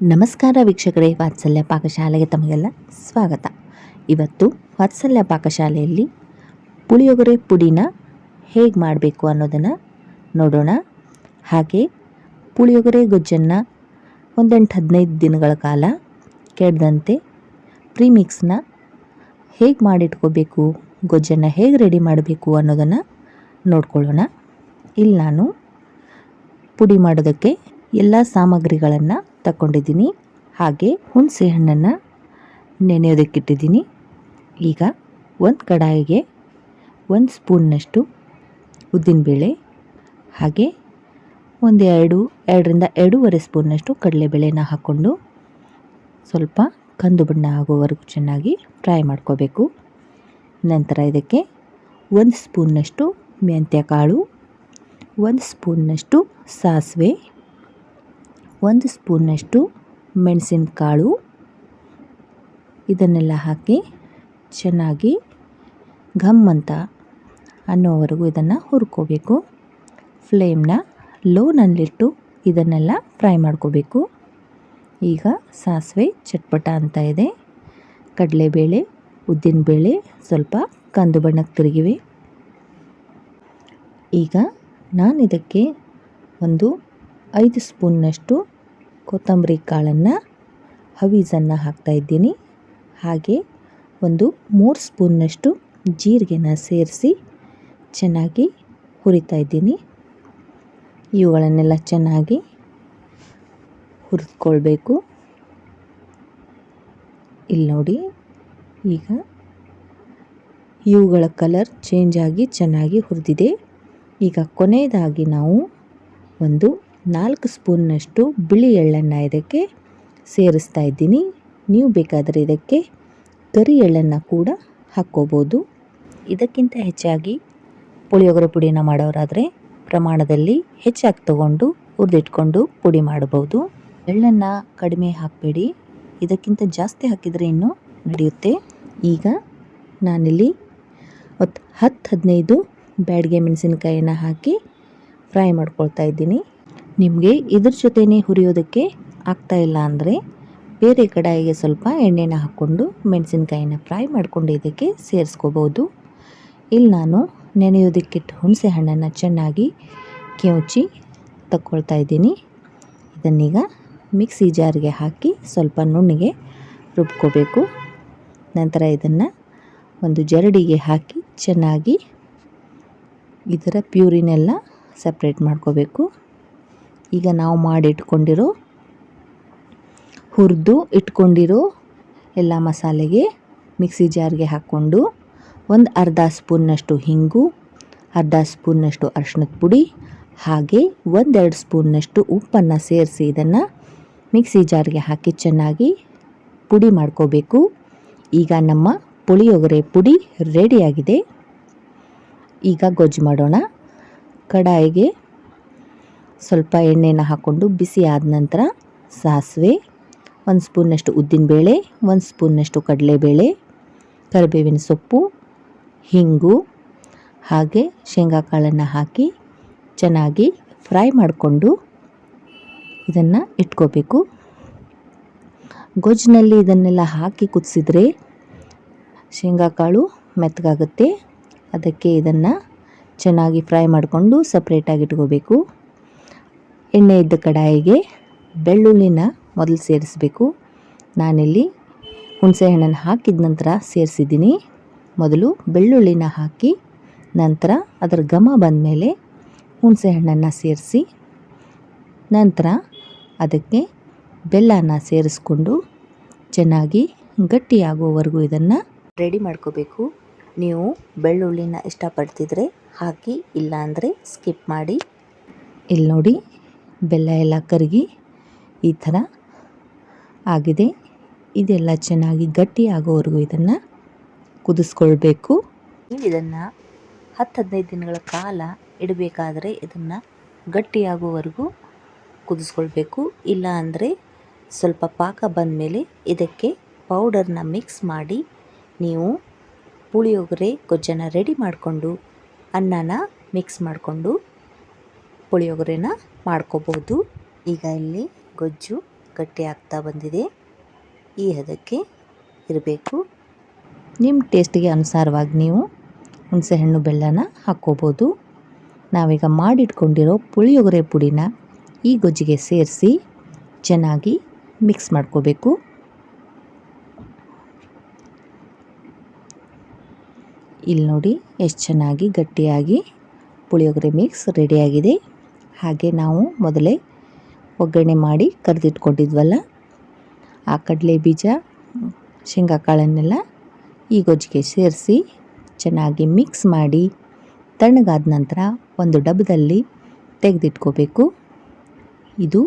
ನಮಸ್ಕಾರ ವೀಕ್ಷಕರೇ, ವಾತ್ಸಲ್ಯ ಪಾಕಶಾಲೆಗೆ ತಮಗೆಲ್ಲ ಸ್ವಾಗತ. ಇವತ್ತು ವಾತ್ಸಲ್ಯ ಪಾಕಶಾಲೆಯಲ್ಲಿ ಪುಳಿಯೋಗರೆ ಪುಡಿನ ಹೇಗೆ ಮಾಡಬೇಕು ಅನ್ನೋದನ್ನು ನೋಡೋಣ. ಹಾಗೆ ಪುಳಿಯೋಗರೆ ಗೊಜ್ಜನ್ನು ಒಂದೆಂಟು ಹದಿನೈದು ದಿನಗಳ ಕಾಲ ಕೆಡದಂತೆ ಪ್ರೀಮಿಕ್ಸ್ನ ಹೇಗೆ ಮಾಡಿಟ್ಕೋಬೇಕು, ಗೊಜ್ಜನ್ನು ಹೇಗೆ ರೆಡಿ ಮಾಡಬೇಕು ಅನ್ನೋದನ್ನು ನೋಡ್ಕೊಳ್ಳೋಣ. ಇಲ್ಲಿ ನಾನು ಪುಡಿ ಮಾಡೋದಕ್ಕೆ ಎಲ್ಲ ಸಾಮಗ್ರಿಗಳನ್ನು ತಗೊಂಡಿದ್ದೀನಿ ಹಾಗೆ ಹುಣಸೆ ಹಣ್ಣನ್ನು ನೆನೆಯೋದಕ್ಕಿಟ್ಟಿದ್ದೀನಿ. ಈಗ ಒಂದು ಕಡಾಯಿಗೆ ಒಂದು ಸ್ಪೂನ್ನಷ್ಟು ಉದ್ದಿನಬೇಳೆ, ಹಾಗೆ ಒಂದು ಎರಡು, ಎರಡರಿಂದ ಎರಡೂವರೆ ಸ್ಪೂನ್ನಷ್ಟು ಕಡಲೆಬೇಳೆನ ಹಾಕ್ಕೊಂಡು ಸ್ವಲ್ಪ ಕಂದು ಬಣ್ಣ ಆಗೋವರೆಗೂ ಚೆನ್ನಾಗಿ ಫ್ರೈ ಮಾಡ್ಕೋಬೇಕು. ನಂತರ ಇದಕ್ಕೆ ಒಂದು ಸ್ಪೂನ್ನಷ್ಟು ಮೆಂತ್ಯ ಕಾಳು ಒಂದು ಸ್ಪೂನ್ನಷ್ಟು ಸಾಸಿವೆ ಒಂದು ಸ್ಪೂನ್ನಷ್ಟು ಮೆಣಸಿನಕಾಳು. ಇದನ್ನೆಲ್ಲ ಹಾಕಿ ಚೆನ್ನಾಗಿ ಘಮ್ ಅಂತ ಅನ್ನೋವರೆಗೂ ಇದನ್ನು ಹುರ್ಕೋಬೇಕು. ಫ್ಲೇಮ್ನ ಲೋನಲ್ಲಿಟ್ಟು ಇದನ್ನೆಲ್ಲ ಫ್ರೈ ಮಾಡ್ಕೋಬೇಕು. ಈಗ ಸಾಸಿವೆ ಚಟ್ಪಟ ಅಂತ ಇದೆ. ಕಡಲೆಬೇಳೆ, ಉದ್ದಿನಬೇಳೆ ಸ್ವಲ್ಪ ಕಂದು ಬಣ್ಣಕ್ಕೆ ತಿರುಗಿವೆ. ಈಗ ನಾನು ಇದಕ್ಕೆ ಒಂದು ಐದು ಸ್ಪೂನ್ನಷ್ಟು ಕೊತ್ತಂಬರಿ ಕಾಳನ್ನು ಹವೀಸನ್ನು ಹಾಕ್ತಾಯಿದ್ದೀನಿ ಹಾಗೆ ಒಂದು ಮೂರು ಸ್ಪೂನ್ನಷ್ಟು ಜೀರಿಗೆನ ಸೇರಿಸಿ ಚೆನ್ನಾಗಿ ಹುರಿತಾ ಇದ್ದೀನಿ. ಇವುಗಳನ್ನೆಲ್ಲ ಚೆನ್ನಾಗಿ ಹುರಿದ್ಕೊಳ್ಬೇಕು. ಇಲ್ಲಿ ನೋಡಿ, ಈಗ ಇವುಗಳ ಕಲರ್ ಚೇಂಜ್ ಆಗಿ ಚೆನ್ನಾಗಿ ಹುರಿದಿದೆ. ಈಗ ಕೊನೆಯದಾಗಿ ನಾವು ಒಂದು ನಾಲ್ಕು ಸ್ಪೂನ್ನಷ್ಟು ಬಿಳಿ ಎಳ್ಳನ್ನು ಇದಕ್ಕೆ ಸೇರಿಸ್ತಾ ಇದ್ದೀನಿ. ನೀವು ಬೇಕಾದರೆ ಇದಕ್ಕೆ ಕರಿ ಎಳ್ಳನ್ನು ಕೂಡ ಹಾಕ್ಕೋಬೋದು. ಇದಕ್ಕಿಂತ ಹೆಚ್ಚಾಗಿ ಪುಳಿಯೋಗರೆ ಪುಡಿನ ಮಾಡೋರಾದರೆ ಪ್ರಮಾಣದಲ್ಲಿ ಹೆಚ್ಚಾಗಿ ತಗೊಂಡು ಹುರಿದಿಟ್ಕೊಂಡು ಪುಡಿ ಮಾಡಬಹುದು. ಎಳ್ಳನ್ನು ಕಡಿಮೆ ಹಾಕಬೇಡಿ. ಇದಕ್ಕಿಂತ ಜಾಸ್ತಿ ಹಾಕಿದರೆ ಇನ್ನೂ ನಡೆಯುತ್ತೆ. ಈಗ ನಾನಿಲ್ಲಿ ಹತ್ತು ಹದಿನೈದು ಬ್ಯಾಡಿಗೆ ಮೆಣಸಿನಕಾಯಿನ ಹಾಕಿ ಫ್ರೈ ಮಾಡ್ಕೊಳ್ತಾ ಇದ್ದೀನಿ. ನಿಮಗೆ ಇದ್ರ ಜೊತೆನೇ ಹುರಿಯೋದಕ್ಕೆ ಆಗ್ತಾ ಇಲ್ಲ ಅಂದರೆ ಬೇರೆ ಕಡಾಯಿಗೆ ಸ್ವಲ್ಪ ಎಣ್ಣೆನ ಹಾಕ್ಕೊಂಡು ಮೆಣಸಿನ್ಕಾಯಿನ ಫ್ರೈ ಮಾಡಿಕೊಂಡು ಇದಕ್ಕೆ ಸೇರಿಸ್ಕೋಬೋದು. ಇಲ್ಲಿ ನಾನು ನೆನೆಯೋದಕ್ಕಿಟ್ಟು ಹುಣಸೆ ಹಣ್ಣನ್ನು ಚೆನ್ನಾಗಿ ಕೆಚ್ಚಿ ತಗೊಳ್ತಾ ಇದ್ದೀನಿ. ಇದನ್ನೀಗ ಮಿಕ್ಸಿ ಜಾರಿಗೆ ಹಾಕಿ ಸ್ವಲ್ಪ ನುಣ್ಣಿಗೆ ರುಬ್ಕೋಬೇಕು. ನಂತರ ಇದನ್ನು ಒಂದು ಜರಡಿಗೆ ಹಾಕಿ ಚೆನ್ನಾಗಿ ಇದರ ಪ್ಯೂರಿನೆಲ್ಲ ಸಪ್ರೇಟ್ ಮಾಡ್ಕೋಬೇಕು. ಈಗ ನಾವು ಮಾಡಿಟ್ಕೊಂಡಿರೋ ಹುರಿದು ಇಟ್ಕೊಂಡಿರೋ ಎಲ್ಲ ಮಸಾಲೆಗೆ ಮಿಕ್ಸಿ ಜಾರ್ಗೆ ಹಾಕ್ಕೊಂಡು ಒಂದು ಅರ್ಧ ಸ್ಪೂನ್ನಷ್ಟು ಹಿಂಗು, ಅರ್ಧ ಸ್ಪೂನ್ನಷ್ಟು ಅರ್ಶಿಣದ ಪುಡಿ, ಹಾಗೆ ಒಂದೆರಡು ಸ್ಪೂನ್ನಷ್ಟು ಉಪ್ಪನ್ನು ಸೇರಿಸಿ ಇದನ್ನು ಮಿಕ್ಸಿ ಜಾರ್ಗೆ ಹಾಕಿ ಚೆನ್ನಾಗಿ ಪುಡಿ ಮಾಡ್ಕೋಬೇಕು. ಈಗ ನಮ್ಮ ಪುಳಿಯೋಗರೆ ಪುಡಿ ರೆಡಿಯಾಗಿದೆ. ಈಗ ಗೊಜ್ಜು ಮಾಡೋಣ. ಕಡಾಯಿಗೆ ಸ್ವಲ್ಪ ಎಣ್ಣೆನ ಹಾಕ್ಕೊಂಡು ಬಿಸಿ ಆದ ನಂತರ ಸಾಸಿವೆ, ಒಂದು ಸ್ಪೂನ್ನಷ್ಟು ಉದ್ದಿನಬೇಳೆ ಒಂದು ಸ್ಪೂನ್ನಷ್ಟು ಕಡಲೆಬೇಳೆ, ಕರಿಬೇವಿನ ಸೊಪ್ಪು, ಹಿಂಗು, ಹಾಗೆ ಶೇಂಗಾ ಕಾಳನ್ನು ಹಾಕಿ ಚೆನ್ನಾಗಿ ಫ್ರೈ ಮಾಡಿಕೊಂಡು ಇದನ್ನು ಇಟ್ಕೋಬೇಕು. ಗೊಜ್ಜಿನಲ್ಲಿ ಇದನ್ನೆಲ್ಲ ಹಾಕಿ ಕುದಿಸಿದ್ರೆ ಶೇಂಗಾ ಕಾಳು ಮೆತ್ತಗಾಗುತ್ತೆ. ಅದಕ್ಕೆ ಇದನ್ನು ಚೆನ್ನಾಗಿ ಫ್ರೈ ಮಾಡಿಕೊಂಡು ಸಪ್ರೇಟಾಗಿ ಇಟ್ಕೋಬೇಕು. ಎಣ್ಣೆ ಇದ್ದ ಕಡಾಯಿಗೆ ಬೆಳ್ಳುಳ್ಳಿನ ಮೊದಲು ಸೇರಿಸಬೇಕು. ನಾನಿಲ್ಲಿ ಹುಣಸೆ ಹಣ್ಣನ್ನು ಹಾಕಿದ ನಂತರ ಸೇರಿಸಿದ್ದೀನಿ. ಮೊದಲು ಬೆಳ್ಳುಳ್ಳಿನ ಹಾಕಿ ನಂತರ ಅದರ ಘಮ ಬಂದ ಮೇಲೆ ಹುಣಸೆ ಹಣ್ಣನ್ನು ಸೇರಿಸಿ ನಂತರ ಅದಕ್ಕೆ ಬೆಲ್ಲನ ಸೇರಿಸ್ಕೊಂಡು ಚೆನ್ನಾಗಿ ಗಟ್ಟಿಯಾಗುವವರೆಗೂ ಇದನ್ನು ರೆಡಿ ಮಾಡ್ಕೋಬೇಕು. ನೀವು ಬೆಳ್ಳುಳ್ಳಿನ ಇಷ್ಟಪಡ್ತಿದ್ರೆ ಹಾಕಿ, ಇಲ್ಲಾಂದರೆ ಸ್ಕಿಪ್ ಮಾಡಿ. ಇಲ್ಲಿ ನೋಡಿ ಬೆಲ್ಲ ಎಲ್ಲ ಕರಗಿ ಈ ಥರ ಆಗಿದೆ. ಇದೆಲ್ಲ ಚೆನ್ನಾಗಿ ಗಟ್ಟಿ ಆಗೋವರೆಗೂ ಇದನ್ನು ಕುದಿಸ್ಕೊಳ್ಬೇಕು. ಇದನ್ನು ಹತ್ತು ಹದಿನೈದು ದಿನಗಳ ಕಾಲ ಇಡಬೇಕಾದ್ರೆ ಇದನ್ನು ಗಟ್ಟಿಯಾಗುವವರೆಗೂ ಕುದಿಸ್ಕೊಳ್ಬೇಕು. ಇಲ್ಲ ಅಂದರೆ ಸ್ವಲ್ಪ ಪಾಕ ಬಂದ ಮೇಲೆ ಇದಕ್ಕೆ ಪೌಡರ್ನ ಮಿಕ್ಸ್ ಮಾಡಿ ನೀವು ಪುಳಿಯೋಗರೆ ಗೊಜ್ಜನ್ನು ರೆಡಿ ಮಾಡಿಕೊಂಡು ಅನ್ನನ ಮಿಕ್ಸ್ ಮಾಡಿಕೊಂಡು ಪುಳಿಯೋಗರೆನ ಮಾಡ್ಕೋಬೋದು. ಈಗ ಇಲ್ಲಿ ಗೊಜ್ಜು ಗಟ್ಟಿ ಆಗ್ತಾ ಬಂದಿದೆ. ಈ ಹದಕ್ಕೆ ಇರಬೇಕು. ನಿಮ್ಮ ಟೇಸ್ಟಿಗೆ ಅನುಸಾರವಾಗಿ ನೀವು ಹುಣಸೆಹಣ್ಣು ಬೆಲ್ಲನ ಹಾಕ್ಕೋಬೋದು. ನಾವೀಗ ಮಾಡಿಟ್ಕೊಂಡಿರೋ ಪುಳಿಯೋಗರೆ ಪುಡಿನ ಈ ಗೊಜ್ಜಿಗೆ ಸೇರಿಸಿ ಚೆನ್ನಾಗಿ ಮಿಕ್ಸ್ ಮಾಡ್ಕೋಬೇಕು. ಇಲ್ಲಿ ನೋಡಿ ಎಷ್ಟು ಚೆನ್ನಾಗಿ ಗಟ್ಟಿಯಾಗಿ ಪುಳಿಯೋಗರೆ ಮಿಕ್ಸ್ ರೆಡಿಯಾಗಿದೆ ಹಾಗೆ ನಾವು ಮೊದಲೇ ಒಗ್ಗರಣೆ ಮಾಡಿ ಕರೆದಿಟ್ಕೊಂಡಿದ್ವಲ್ಲ? ಆ ಕಡಲೆ ಬೀಜ, ಶೇಂಗಾ ಕಾಳನ್ನೆಲ್ಲ ಈ ಗೊಜ್ಜಿಗೆ ಸೇರಿಸಿ ಚೆನ್ನಾಗಿ ಮಿಕ್ಸ್ ಮಾಡಿ ತಣ್ಣಗಾದ ನಂತರ ಒಂದು ಡಬ್ಬದಲ್ಲಿ ತೆಗೆದಿಟ್ಕೋಬೇಕು. ಇದು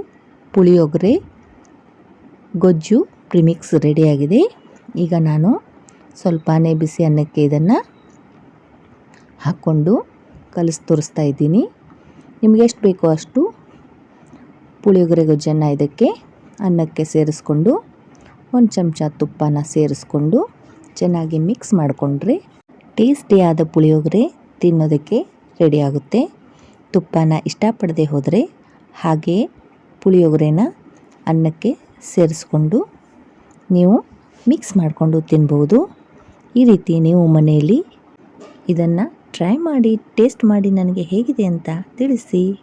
ಪುಳಿಯೋಗರೆ ಗೊಜ್ಜು ಪ್ರಿಮಿಕ್ಸ್ ರೆಡಿಯಾಗಿದೆ. ಈಗ ನಾನು ಸ್ವಲ್ಪನೇ ಬಿಸಿ ಅನ್ನಕ್ಕೆ ಇದನ್ನು ಹಾಕ್ಕೊಂಡು ಕಲಿಸಿ ತೋರಿಸ್ತಾ ಇದ್ದೀನಿ. ನಿಮಗೆ ಎಷ್ಟು ಬೇಕೋ ಅಷ್ಟು ಪುಳಿಯೋಗರೆ ಗೊಜ್ಜನ್ನು ಇದಕ್ಕೆ ಅನ್ನಕ್ಕೆ ಸೇರಿಸ್ಕೊಂಡು ಒಂದು ಚಮಚ ತುಪ್ಪನ ಸೇರಿಸ್ಕೊಂಡು ಚೆನ್ನಾಗಿ ಮಿಕ್ಸ್ ಮಾಡಿಕೊಂಡ್ರೆ ಟೇಸ್ಟಿಯಾದ ಪುಳಿಯೋಗರೆ ತಿನ್ನೋದಕ್ಕೆ ರೆಡಿಯಾಗುತ್ತೆ ತುಪ್ಪನ ಇಷ್ಟಪಡದೆ ಹೋದರೆ ಹಾಗೆಯೇ ಪುಳಿಯೋಗರೆನ ಅನ್ನಕ್ಕೆ ಸೇರಿಸ್ಕೊಂಡು ನೀವು ಮಿಕ್ಸ್ ಮಾಡಿಕೊಂಡು ತಿನ್ಬೋದು. ಈ ರೀತಿ ನೀವು ಮನೆಯಲ್ಲಿ ಇದನ್ನು ಟ್ರೈ ಮಾಡಿ ಟೇಸ್ಟ್ ಮಾಡಿ ನನಗೆ ಹೇಗಿದೆ ಅಂತ ತಿಳಿಸಿ.